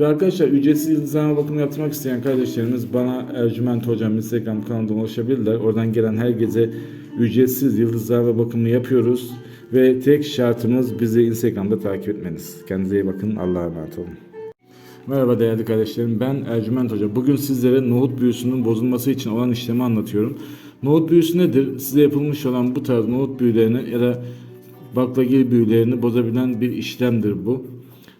Ve arkadaşlar ücretsiz yıldızlama bakımı yaptırmak isteyen kardeşlerimiz bana Ercüment Hocam Instagram kanalından ulaşabilirler. Oradan gelen herkese ücretsiz yıldızlama bakımı yapıyoruz. Ve tek şartımız bizi Instagram'da takip etmeniz. Kendinize iyi bakın. Allah'a emanet olun. Merhaba değerli kardeşlerim. Ben Ercüment Hoca. Bugün sizlere nohut büyüsünün bozulması için olan işlemi anlatıyorum. Nohut büyüsü nedir? Size yapılmış olan bu tarz nohut büyülerini ya da baklagil büyülerini bozabilen bir işlemdir bu.